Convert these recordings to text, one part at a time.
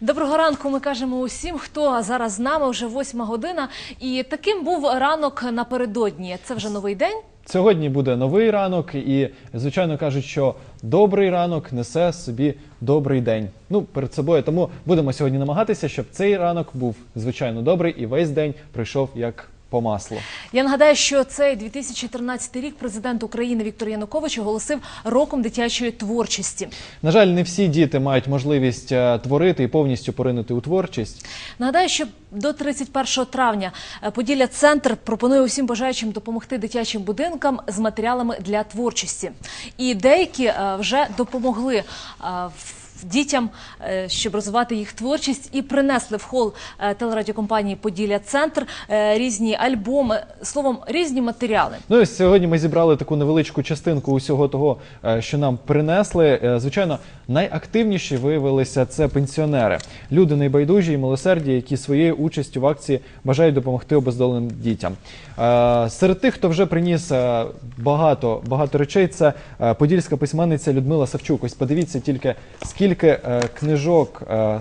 Доброго ранку. Ми кажемо усім, хто зараз з нами вже восьма година. І таким був ранок напередодні. Це вже новий день. Сьогодні буде новий ранок, і звичайно кажуть, що добрий ранок несе собі добрий день. Ну перед собою. Тому будемо сьогодні намагатися, щоб цей ранок був звичайно добрий і весь день пройшов як по маслу. Я нагадаю, що цей 2013 рік президент України Віктор Янукович оголосив роком дитячої творчості. На жаль, не всі діти мають можливість е, творити і повністю поринути у творчість. Нагадаю, що до 31 травня е, Поділля Центр пропонує усім бажаючим допомогти дитячим будинкам з матеріалами для творчості. І деякі е, вже допомогли в- дітям, е, щоб розвивати їх творчість, і принесли в хол е, телерадіокомпанії Поділля Центр е, різні альбоми, словом, різні матеріали. Ну і сьогодні ми зібрали таку невеличку частинку усього того, що нам принесли. Звичайно, найактивніші виявилися це пенсіонери, люди найбайдужі і милосерді, які своєю участю в акції бажають допомогти обездоленим дітям. Серед тих, хто вже приніс багато багато речей, це подільська письменниця Людмила Савчук. Ось подивіться тільки скільки е, книжок. е,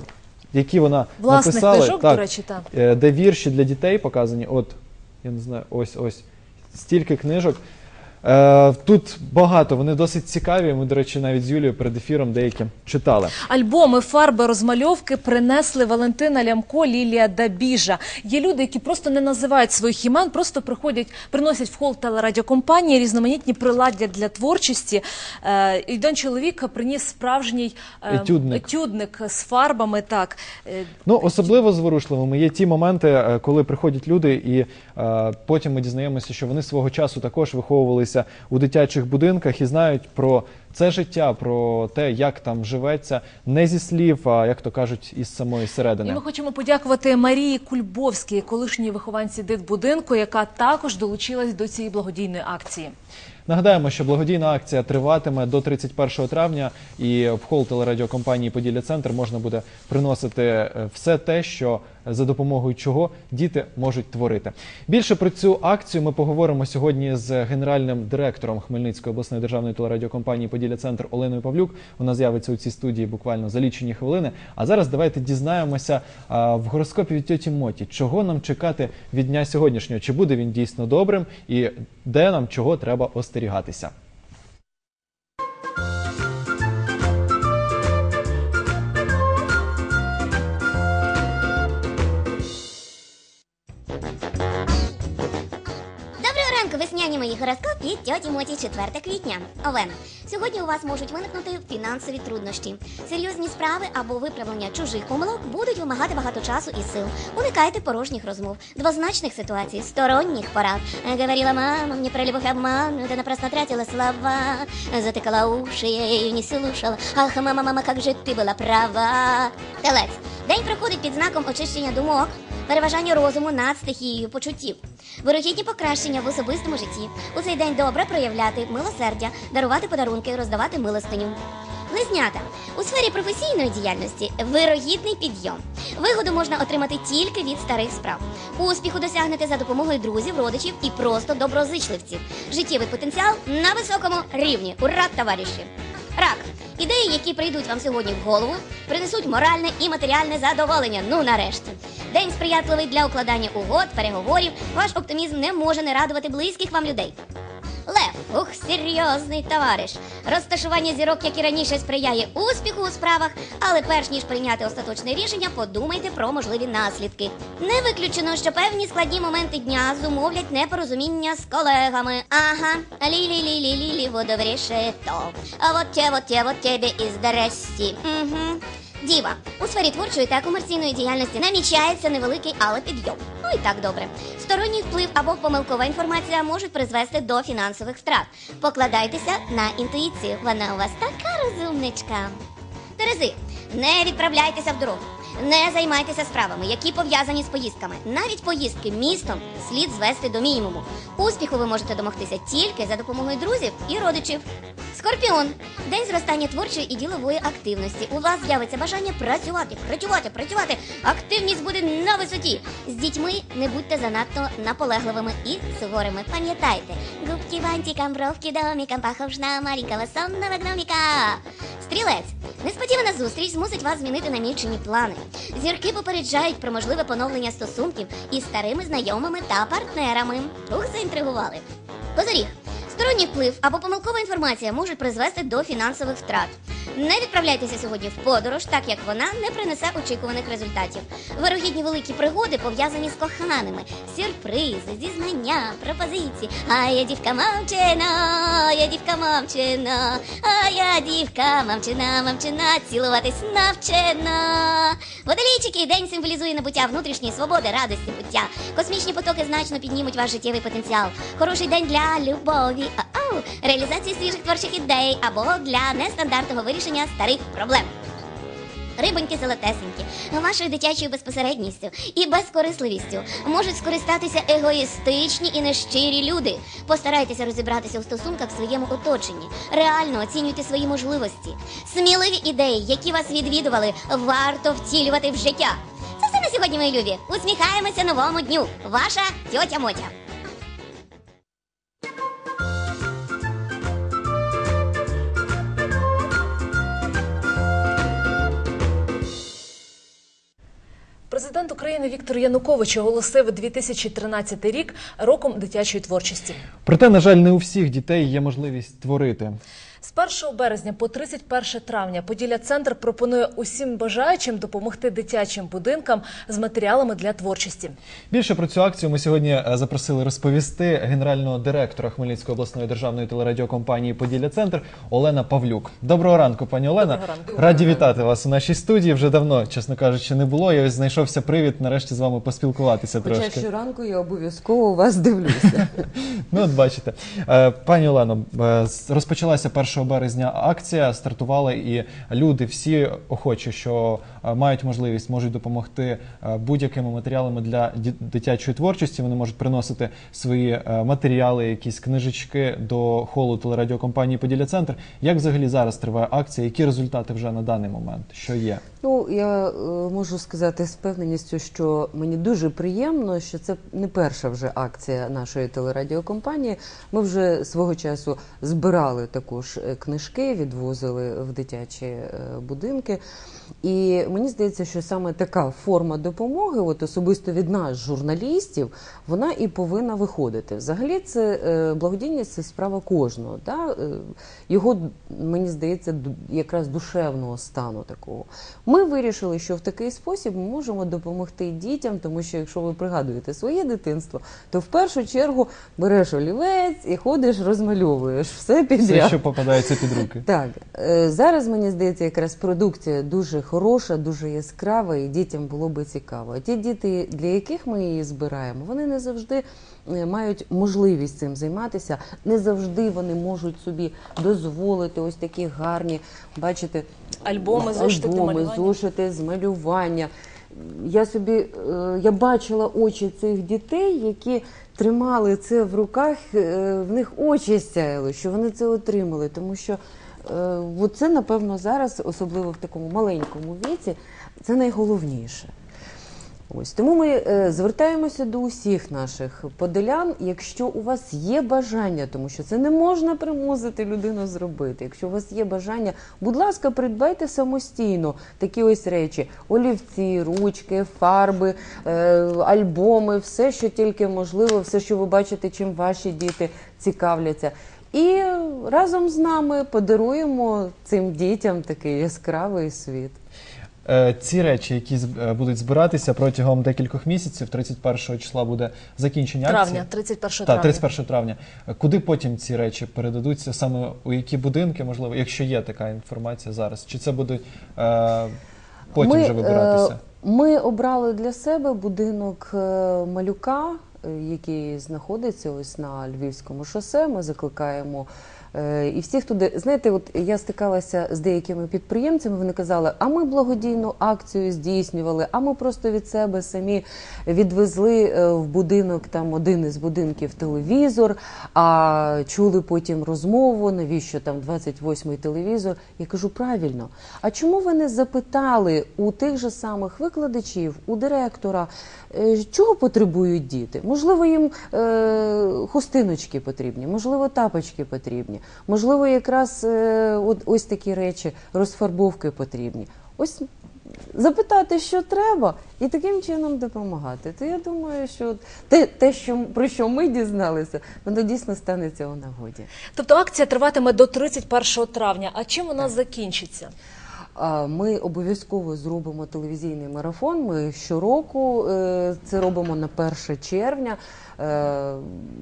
Які вона Власних написала, книжок, до речі, так. Е, де вірші для дітей показані. От я не знаю, ось ось стільки книжок. Е, тут багато, вони досить цікаві. Ми, до речі, навіть з Юлією перед ефіром деякі читали. Альбоми, фарби, розмальовки принесли Валентина Лямко, Лілія Дабіжа. Є люди, які просто не називають своїх імен, просто приходять, приносять в хол телерадіокомпанії різноманітні приладдя для творчості. Е, і чоловік приніс справжній е, Етюдник. етюдник з фарбами. Так Е, Ну, особливо зворушливими є ті моменти, е, коли приходять люди, і е, потім ми дізнаємося, що вони свого часу також виховувалися у дитячих будинках і знають про це життя, про те, як там живеться, не зі слів, а як то кажуть, із самої І середини. ми хочемо подякувати Марії Кульбовській, колишній вихованці дитбудинку, яка також долучилась до цієї благодійної акції. Нагадаємо, що благодійна акція триватиме до 31 травня, і в хол телерадіокомпанії Поділля Центр можна буде приносити е, все те, що е, за допомогою чого діти можуть творити. Більше про цю акцію ми поговоримо сьогодні з генеральним директором Хмельницької обласної державної телерадіокомпанії Поділля Центр Оленою Павлюк. Вона з'явиться у цій студії буквально за лічені хвилини. А зараз давайте дізнаємося а, в гороскопі від тьоті Моті, чого нам чекати від дня сьогоднішнього, чи буде він дійсно добрим, і де нам чого треба остерігатися. весняні мої гороскоп від тьоті Моті 4 квітня. Овен. Сьогодні у вас можуть виникнути фінансові труднощі. Серйозні справи або виправлення чужих помилок будуть вимагати багато часу і сил. Уникайте порожніх розмов, двозначних ситуацій, сторонніх порад. Е, Говорила мама, мне про любовь обман, да напрасно тратила слова. Затыкала уши, я ее не слушала. Ах, мама, мама, как же ты была права. Телець. День проходить під знаком очищення думок, переважання розуму над стихією почуттів. Вирогідні покращення в особистому житті. У цей день добре проявляти милосердя, дарувати подарунки, роздавати милостиню. Близнята у сфері професійної діяльності вирогідний підйом. Вигоду можна отримати тільки від старих справ. Успіху досягнете за допомогою друзів, родичів і просто доброзичливців. Життєвий потенціал на високому рівні. Ура, товариші! Рак. Ідеї, які прийдуть вам сьогодні в голову, принесуть моральне і матеріальне задоволення. Ну нарешті. День сприятливий для укладання угод, переговорів. Ваш оптимізм не може не радувати близьких вам людей. Лев, ух, серйозний товариш. Розташування зірок, як і раніше, сприяє успіху у справах, але перш ніж прийняти остаточне рішення, подумайте про можливі наслідки. Не виключено, що певні складні моменти дня зумовлять непорозуміння з колегами. Ага, лі-лі-лі-лі-лі, вот решето. А вот те, вот те, вот тебе і здрасті. Угу. Діва у сфері творчої та комерційної діяльності намічається невеликий, але підйом. Ну і так добре. Сторонній вплив або помилкова інформація можуть призвести до фінансових втрат. Покладайтеся на інтуїцію. Вона у вас така розумничка. Терези, не відправляйтеся в дорогу. Не займайтеся справами, які пов'язані з поїздками. Навіть поїздки містом слід звести до мінімуму. Успіху ви можете домогтися тільки за допомогою друзів і родичів. Скорпіон день зростання творчої і ділової активності. У вас з'явиться бажання працювати, працювати, працювати. Активність буде на висоті. З дітьми не будьте занадто наполегливими і суворими. Пам'ятайте, губки бантикам, бровки домикам, паховшна маленького сонного гноміка. Стрілець. Несподівана зустріч змусить вас змінити намічені плани. Зірки попереджають про можливе поновлення стосунків із старими знайомими та партнерами. Ух, заінтригували. Козоріг. Сторонній вплив або помилкова інформація можуть призвести до фінансових втрат. Не відправляйтеся сьогодні в подорож, так як вона не принесе очікуваних результатів. Вирогідні великі пригоди пов'язані з коханими, сюрпризи, зізнання, пропозиції. А я дівка мамчина, я дівка мамчина, а я дівка мамчина, мамчина, цілуватись навчена. Водолійчики, день символізує набуття внутрішньої свободи, радості буття. Космічні потоки значно піднімуть ваш життєвий потенціал. Хороший день для любові, а-ау, реалізації свіжих творчих ідей або для нестандартного вирішення старих проблем. Рибоньки золотесенькі, вашою дитячою безпосередністю і безкорисливістю можуть скористатися егоїстичні і нещирі люди. Постарайтеся розібратися у стосунках в своєму оточенні. Реально оцінюйте свої можливості. Сміливі ідеї, які вас відвідували, варто втілювати в життя. Це все на сьогодні, мої любі. Усміхаємося новому дню. Ваша тьотя Мотя. Президент України Віктор Янукович оголосив 2013 рік роком дитячої творчості. Проте, на жаль, не у всіх дітей є можливість творити. З 1 березня по 31 травня Поділля Центр пропонує усім бажаючим допомогти дитячим будинкам з матеріалами для творчості. Більше про цю акцію ми сьогодні е, запросили розповісти генерального директора Хмельницької обласної державної телерадіокомпанії Поділля Центр Олена Павлюк. Доброго ранку, пані Олена. Доброго ранку. Раді вітати вас у нашій студії. Вже давно, чесно кажучи, не було. Я ось знайшовся привід нарешті з вами поспілкуватися Хоча трошки. щоранку я обов'язково у вас дивлюся. Ну, от бачите, Е, пані Олено, е, розпочалася 1 березня акція, стартувала і люди, всі охочі, що е, мають можливість, можуть допомогти е, будь-якими матеріалами для дитячої творчості. Вони можуть приносити свої е, матеріали, якісь книжечки до холу телерадіокомпанії Поділля Центр. Як взагалі зараз триває акція? Які результати вже на даний момент? Що є? Ну, я можу сказати з певненістю, що мені дуже приємно, що це не перша вже акція нашої телерадіокомпанії. Ми вже свого часу збирали також книжки, відвозили в дитячі е, будинки. І мені здається, що саме така форма допомоги, от особисто від нас, журналістів, вона і повинна виходити. Взагалі, це е, благодійність це справа кожного. Да? Е, Його, мені здається, якраз душевного стану такого. Ми вирішили, що в такий спосіб ми можемо допомогти дітям, тому що якщо ви пригадуєте своє дитинство, то в першу чергу береш олівець і ходиш, розмальовуєш все підряд. Все, що попадається під руки. Так, е, зараз мені здається, якраз продукція дуже хороша, дуже яскрава, і дітям було би цікаво. А ті діти, для яких ми її збираємо, вони не завжди е, мають можливість цим займатися, не завжди вони можуть собі дозволити ось такі гарні, бачите, Альбоми, зошити альбоми, зошити з малювання. Я собі е, я бачила очі цих дітей, які тримали це в руках, е, в них очі сяяли, що вони це отримали. Тому що е, це, напевно, зараз, особливо в такому маленькому віці, це найголовніше. Ось тому ми е, звертаємося до усіх наших подолян. Якщо у вас є бажання, тому що це не можна примусити людину зробити. Якщо у вас є бажання, будь ласка, придбайте самостійно такі ось речі: олівці, ручки, фарби, е, альбоми, все, що тільки можливо, все, що ви бачите, чим ваші діти цікавляться. І разом з нами подаруємо цим дітям такий яскравий світ. Е, Ці речі, які з- е, будуть збиратися протягом декількох місяців, 31 числа буде закінчення акції. Травня, 31 Так, травня. 31 травня. Куди потім ці речі передадуться? Саме у які будинки, можливо, якщо є така інформація зараз? Чи це будуть е, потім Ми, вже вибиратися? е, Ми обрали для себе будинок малюка, який знаходиться ось на Львівському шосе. Ми закликаємо І всі, хто де, знаєте, от я стикалася з деякими підприємцями, вони казали, а ми благодійну акцію здійснювали, а ми просто від себе самі відвезли е, в будинок, там один із будинків телевізор, а чули потім розмову, навіщо там 28-й телевізор. Я кажу, правильно. А чому ви не запитали у тих же самих викладачів, у директора, е, чого потребують діти? Можливо, їм е, хустиночки потрібні, можливо, тапочки потрібні, можливо, якраз е, от, ось такі речі, розфарбовки потрібні. Ось запитати, що треба, і таким чином допомагати. То я думаю, що те, те що, про що ми дізналися, воно дійсно станеться у нагоді. Тобто акція триватиме до 31 травня. А чим вона закінчиться? Ми обов'язково зробимо телевізійний марафон. Ми щороку е, це робимо на 1 червня. Е,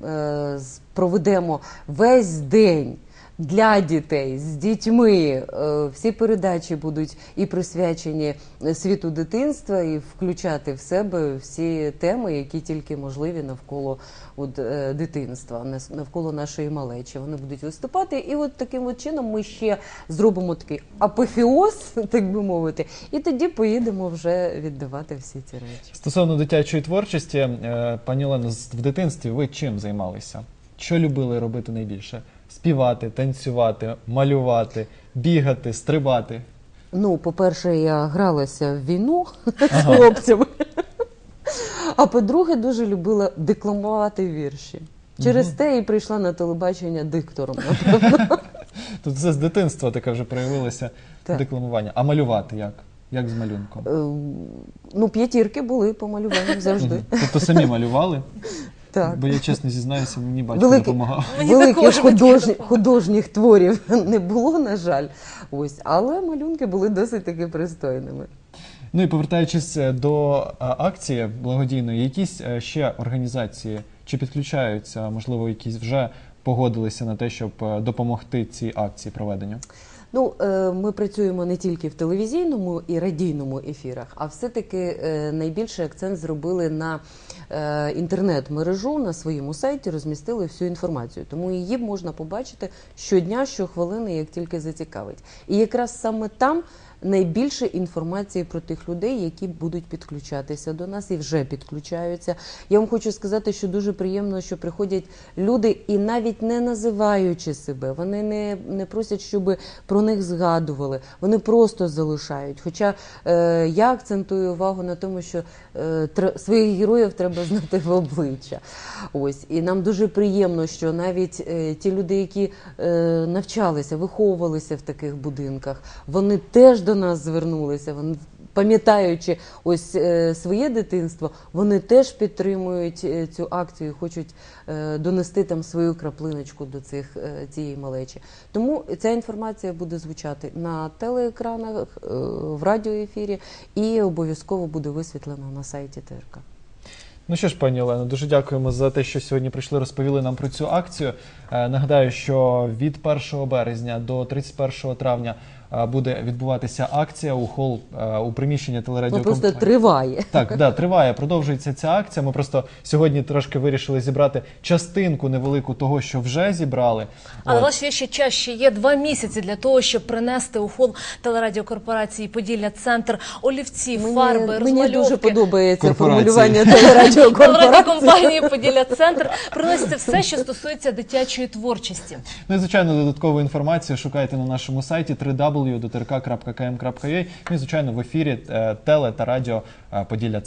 е, Проведемо весь день. Для дітей з дітьми Е, всі передачі будуть і присвячені світу дитинства, і включати в себе всі теми, які тільки можливі навколо от, е, дитинства, навколо нашої малечі. Вони будуть виступати, і от таким от чином ми ще зробимо такий апофеоз, так би мовити, і тоді поїдемо вже віддавати всі ці речі. Стосовно дитячої творчості, е, пані Олено, в дитинстві ви чим займалися? Що любили робити найбільше? Співати, танцювати, малювати, бігати, стрибати. Ну, по-перше, я гралася в війну з хлопцями. А по-друге, дуже любила декламувати вірші. Через те і прийшла на телебачення диктором. Тут це з дитинства таке вже проявилося Так. декламування. А малювати як? Як з малюнком? Е, Ну, п'ятірки були по малюванню завжди. Тобто самі малювали? Так. Бо я чесно зізнаюся, мені батько Великий- допомагав. Мені Великих батьки художні, художніх творів не було, на жаль. Ось, але малюнки були досить таки пристойними. Ну і повертаючись е, до а, акції благодійної, якісь е, ще організації чи підключаються, можливо, якісь вже погодилися на те, щоб е, допомогти цій акції проведенню? Ну, е, ми працюємо не тільки в телевізійному і радійному ефірах, а все-таки е, найбільший акцент зробили на е, інтернет-мережу на своєму сайті, розмістили всю інформацію. Тому її можна побачити щодня, щохвилини, як тільки зацікавить. І якраз саме там. Найбільше інформації про тих людей, які будуть підключатися до нас і вже підключаються. Я вам хочу сказати, що дуже приємно, що приходять люди і навіть не називаючи себе, вони не, не просять, щоб про них згадували. Вони просто залишають. Хоча е, я акцентую увагу на тому, що е, тр- своїх героїв треба знати в обличчя. Ось і нам дуже приємно, що навіть е, ті люди, які е, навчалися, виховувалися в таких будинках, вони теж до нас звернулися. Вони пам'ятаючи ось е, своє дитинство, вони теж підтримують е, цю акцію, хочуть е, донести там свою краплиночку до цих цієї малечі. Тому ця інформація буде звучати на телеекранах, е, в радіоефірі і обов'язково буде висвітлена на сайті ТРК. Ну що ж, пані Олено, дуже дякуємо за те, що сьогодні прийшли, розповіли нам про цю акцію. Нагадаю, що від 1 березня до 31 травня буде відбуватися акція у хол е, у приміщенні Ну, телерадіокомпанії. просто триває. Так, да, триває, продовжується ця акція. Ми просто сьогодні трошки вирішили зібрати частинку невелику того, що вже зібрали. Але у вас є ще час, ще є два місяці для того, щоб принести у хол телерадіокорпорації Поділля Центр олівці, фарби, мені, розмальовки. мені дуже подобається формулювання телерадіокорпорації. Телерадіокомпанії Поділля Центр приносите все, що стосується дитячої творчості. Ну і звичайно, додаткову інформацію шукайте на нашому сайті www.dotrk.km.ua. Ну і звичайно в ефірі е, теле та радіо е, Поділля Центр.